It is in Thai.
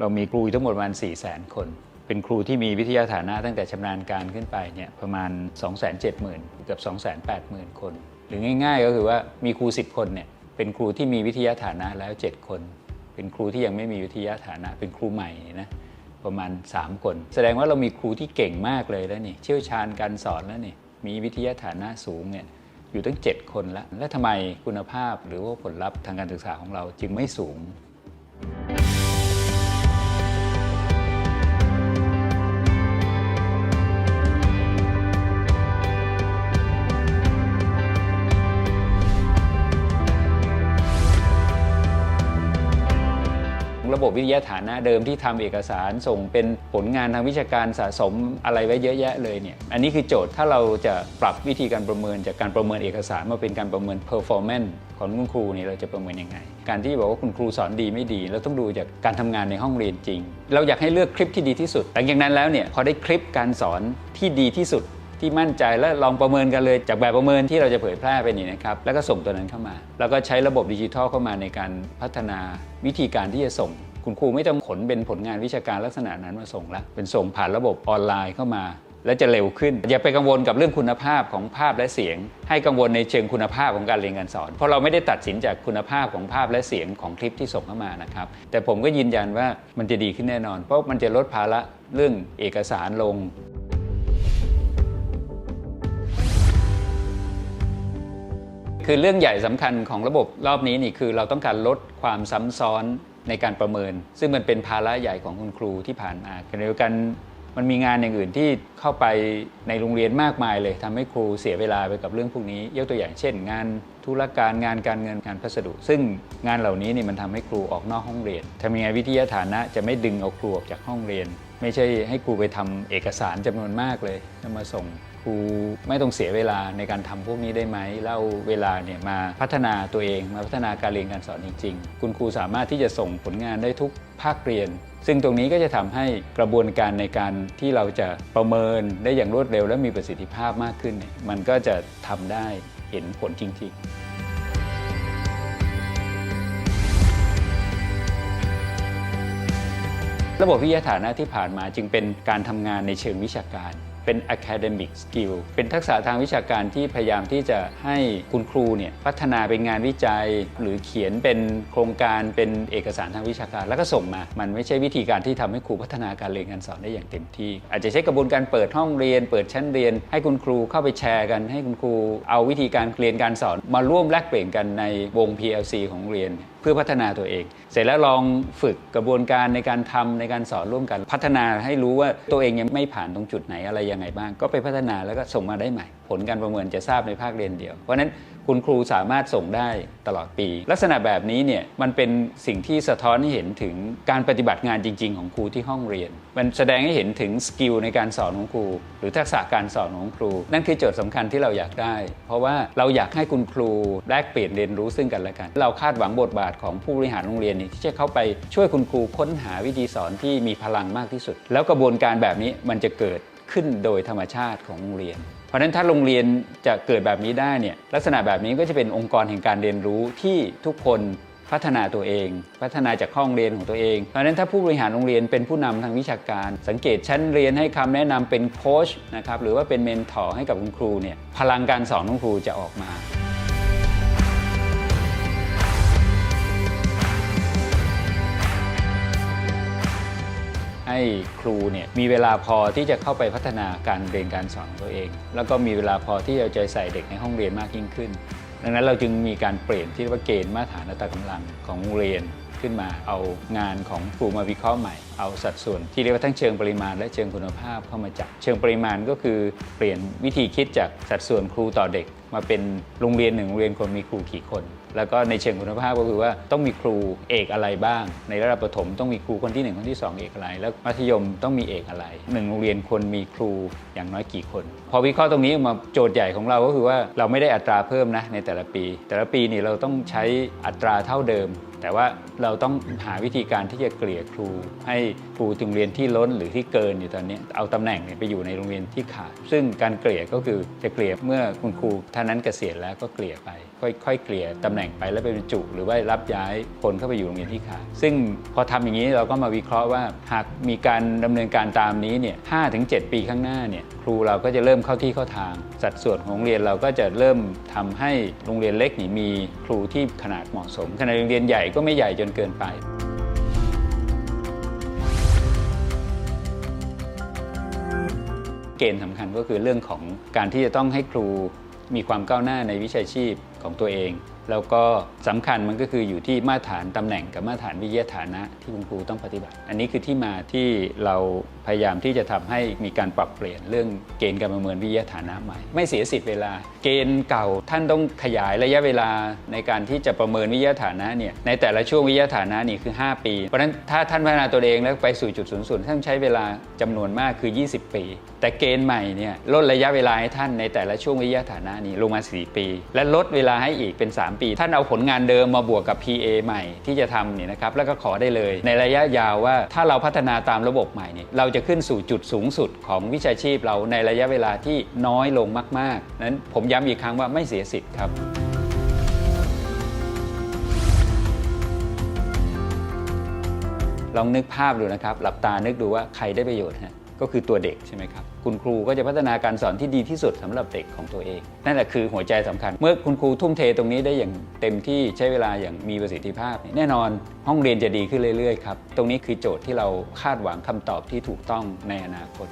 เรามีครูทั้งหมดประมาณ 4 0 0 0 0 0 คน เป็นครูที่มีวิทยาฐานะตั้งแต่ชำนาญการขึ้นไปเนี่ยประมาณ 270,000เกือบ280,000 คน หรือง่าย ๆ ก็คือว่ามีครู 10 คนเนี่ยเป็นครูที่มีวิทยาฐานะแล้ว 7 คน เป็นครูที่ยังไม่มีวิทยาฐานะ เป็นครูใหม่นะประมาณ 3 คน แสดงว่าเรามีครูที่เก่งมากเลยแล้วนี่เชี่ยวชาญการสอนแล้วนี่มีวิทยาฐานะสูงเนี่ยอยู่ตั้ง 7 คนแล้ว แล้วทำไมคุณภาพหรือว่าผลลัพธ์ทางการศึกษาของเราจึงไม่สูง ระบบวิทยาฐานะเดิมที่ทำเอกสารส่งเป็นผลงานทางวิชาการสะสมอะไรไว้เยอะแยะเลยเนี่ยอันนี้คือโจทย์ถ้าเราจะปรับวิธีการประเมินจากการประเมินเอกสารมาเป็นการประเมิน performance ของคุณครูนี่เราจะประเมินยังไง การที่บอกว่าคุณครูสอนดีไม่ดีเราต้องดูจากการทำงานในห้องเรียนจริง เราอยากให้เลือกคลิปที่ดีที่สุดหลังจากนั้นแล้วเนี่ยพอได้คลิปการสอนที่ดีที่สุดที่มั่นใจและลองประเมินกันเลยจากแบบประเมินที่เราจะเผยแพร่ไปนี่นะครับ แล้วก็ส่งตัวนั้นเข้ามา แล้วก็ใช้ระบบดิจิทัลเข้ามาในการพัฒนาวิธีการที่จะส่ง คุณครูไม่ต้องขนเป็นผลงานวิชาการลักษณะนั้นมาส่งแล้วเป็นส่งผ่านระบบออนไลน์เข้ามา และจะเร็วขึ้น อย่าไปกังวลกับเรื่องคุณภาพของภาพและเสียง ให้กังวลในเชิงคุณภาพของการเรียนการสอน เพราะเราไม่ได้ตัดสินจากคุณภาพของภาพและเสียงของคลิปที่ส่งเข้ามานะครับ แต่ผมก็ยืนยันว่ามันจะดีขึ้นแน่นอน เพราะมันจะลดภาระเรื่องเอกสารลงคือเรื่องใหญ่สำคัญของระบบรอบนี้นี่คือเราต้องการลดความซ้ำซ้อน ในการประเมิน ซึ่งมันเป็นภาระใหญ่ของคุณครูที่ผ่านมาขณะเดียวกันมันมีงานอย่างอื่นที่เข้าไปในโรงเรียนมากมายเลยทำให้ครูเสียเวลาไปกับเรื่องพวกนี้ยกตัวอย่างเช่น งานธุรการงานการเงินงานพัสดุ ซึ่งงานเหล่านี้นี่มันทำให้ครูออกนอกห้องเรียนทำยังไงวิทยาฐานะจะไม่ดึงเอาครูออกจากห้องเรียน ไม่ใช่ให้ครูไปทำเอกสารจำนวนมากเลยแล้วมาส่ง ครูไม่ต้องเสียเวลาในการทำพวกนี้ได้ไหมเล่าเวลาเนี่ยมาพัฒนาตัวเอง มาพัฒนาการเรียนการสอนจริงๆ คุณครูสามารถที่จะส่งผลงานได้ทุกภาคเรียน ซึ่งตรงนี้ก็จะทำให้กระบวนการในการที่เราจะประเมินได้อย่างรวดเร็ว และมีประสิทธิภาพมากขึ้นเนี่ยมันก็จะทำได้เห็นผลจริง ๆระบบวิทยาฐานะที่ผ่านมาจึงเป็นการทำงานในเชิงวิชาการ เป็น academic skill เป็นทักษะทางวิชาการที่พยายามที่จะให้คุณครูเนี่ยพัฒนาเป็นงานวิจัย หรือเขียนเป็นโครงการเป็นเอกสารทางวิชาการ แล้วก็ส่งมา มันไม่ใช่วิธีการที่ทำให้ครูพัฒนาการเรียนการสอนได้อย่างเต็มที่ อาจจะใช้กระบวนการเปิดห้องเรียน เปิดชั้นเรียน ให้คุณครูเข้าไปแชร์กันให้คุณครู เอาวิธีการเรียนการสอน มาร่วมแลกเปลี่ยนกันในวง PLC ของโรงเรียนเพื่อพัฒนาตัวเอง เสร็จแล้วลองฝึกกระบวนการในการทำในการสอนร่วมกัน พัฒนาให้รู้ว่าตัวเองยังไม่ผ่านตรงจุดไหนอะไรยังไงบ้าง ก็ไปพัฒนาแล้วก็ส่งมาได้ใหม่ ผลการประเมินจะทราบในภาคเรียนเดียว เพราะฉะนั้นคุณครูสามารถส่งได้ตลอดปี ลักษณะแบบนี้เนี่ยมันเป็นสิ่งที่สะท้อนให้เห็นถึงการปฏิบัติงานจริง ๆ ของครูที่ห้องเรียน มันแสดงให้เห็นถึงสกิลในการสอนของครู หรือทักษะการสอนของครู นั่นคือโจทย์สำคัญที่เราอยากได้ เพราะว่าเราอยากให้คุณครูแลกเปลี่ยนเรียนรู้ซึ่งกันและกัน เราคาดหวังบทบาทของผู้บริหารโรงเรียนนี่ที่จะเข้าไปช่วยคุณครูค้นหาวิธีสอนที่มีพลังมากที่สุด แล้วกระบวนการแบบนี้มันจะเกิด ขึ้นโดยธรรมชาติของโรงเรียน เพราะฉะนั้นถ้าโรงเรียนจะเกิดแบบนี้ได้เนี่ยลักษณะแบบนี้ก็จะเป็นองค์กรแห่งการเรียนรู้ที่ทุกคนพัฒนาตัวเอง พัฒนาจากห้องเรียนของตัวเอง เพราะฉะนั้นถ้าผู้บริหารโรงเรียนเป็นผู้นำทางวิชาการ สังเกตชั้นเรียนให้คำแนะนำเป็นโค้ชนะครับหรือว่าเป็นเมนทอร์ให้กับคุณครูเนี่ยพลังการสอนของครูจะออกมา ให้ครูเนี่ยมีเวลาพอที่จะเข้าไปพัฒนาการเรียนการสอนของตัวเอง แล้วก็มีเวลาพอที่จะใจใส่เด็กในห้องเรียนมากยิ่งขึ้น ดังนั้นเราจึงมีการเปลี่ยนที่เรียกว่าเกณฑ์มาตรฐานอัตรากำลังของโรงเรียน ขึ้นมา เอางานของครูมาวิเคราะห์ใหม่ เอาสัดส่วนที่เรียกว่าทั้งเชิงปริมาณและเชิงคุณภาพเข้ามาจับ เชิงปริมาณก็คือเปลี่ยนวิธีคิดจากสัดส่วนครูต่อเด็ก มาเป็นโรงเรียนหนึ่งโรงเรียนคนมีครูกี่คน แล้วก็ในเชิงคุณภาพก็คือว่าต้องมีครูเอกอะไรบ้าง ในระดับประถมต้องมีครูคนที่ 1 คนที่ 2 เอกอะไร แล้วมัธยมต้องมีเอกอะไรหนึ่งโรงเรียนควรมีครูอย่างน้อยกี่คน พอวิเคราะห์ตรงนี้มาโจทย์ใหญ่ของเราก็คือว่าเราไม่ได้อัตราเพิ่มนะในแต่ละปี แต่ละปีนี่เราต้องใช้อัตราเท่าเดิม แต่ว่าเราต้องหาวิธีการที่จะเกลี่ยครู ให้ครูถึงเรียนที่ล้นหรือที่เกินอยู่ตอนนี้เอาตำแหน่งเนี่ยไปอยู่ในโรงเรียนที่ขาดซึ่งการเกลี่ยก็คือจะเกลี่ยเมื่อคุณครูท่านั้นเกษียณแล้วก็เกลี่ยไป ค่อยๆเกลี่ยตำแหน่งไปแล้วไปบรรจุ หรือว่ารับย้ายคนเข้าไปอยู่โรงเรียนที่ขาดซึ่งพอทำอย่างนี้เราก็มาวิเคราะห์ว่า หากมีการดำเนินการตามนี้เนี่ยห้าถึงเปีข้างหน้าเนี่ยครูเราก็จะเริ่มเข้าที่เข้าทาง สัดส่วนของโรงเรียนเราก็จะเริ่มทำให้โรงเรียนเล็กนี่มีครูที่ขนาดเหมาะสมขณะโรงเรียนใหญ่ก็ไม่ใหญ่จนเกินไปเกณฑ์สำคัญก็คือเรื่องของการที่จะต้องให้ครู มีความก้าวหน้าในวิชาชีพของตัวเอง แล้วก็สำคัญมันก็คืออยู่ที่มาตรฐานตำแหน่งกับมาตรฐานวิทยาฐานะที่คุณครูต้องปฏิบัติ อันนี้คือที่มาที่เราพยายามที่จะทำให้มีการปรับเปลี่ยนเรื่องเกณฑ์การประเมินวิทยาฐานะใหม่ ไม่เสียสิทธิ์เวลา เกณฑ์เก่าท่านต้องขยายระยะเวลาในการที่จะประเมินวิทยาฐานะเนี่ยในแต่ละช่วงวิทยาฐานะนี่คือ 5 ปี เพราะฉะนั้นถ้าท่านพัฒนาตัวเองแล้วไปสู่จุดศูนย์ศูนย์ท่านใช้เวลาจำนวนมากคือ 20 ปี แต่เกณฑ์ใหม่เนี่ยลดระยะเวลาให้ท่านในแต่ละช่วงวิทยาฐานะนี้ลงมา 4 ปี และลดเวลาให้อีกเป็น 3ปี ท่านเอาผลงานเดิมมาบวกกับ PA ใหม่ที่จะทำเนี่ยนะครับแล้วก็ขอได้เลย ในระยะยาวว่าถ้าเราพัฒนาตามระบบใหม่เนี่ยเราจะขึ้นสู่จุดสูงสุดของวิชาชีพเราในระยะเวลาที่น้อยลงมาก ๆ นั้นผมย้ำอีกครั้งว่าไม่เสียสิทธิ์ครับลองนึกภาพดูนะครับ หลับตานึกดูว่าใครได้ประโยชน์ฮะ ก็คือตัวเด็กใช่ไหมครับคุณครูก็จะพัฒนาการสอนที่ดีที่สุดสำหรับเด็กของตัวเอง นั่นแหละคือหัวใจสำคัญ เมื่อคุณครูทุ่มเทตรงนี้ได้อย่างเต็มที่ใช้เวลาอย่างมีประสิทธิภาพ แน่นอนห้องเรียนจะดีขึ้นเรื่อยๆครับตรงนี้คือโจทย์ที่เราคาดหวังคำตอบที่ถูกต้องในอนาคต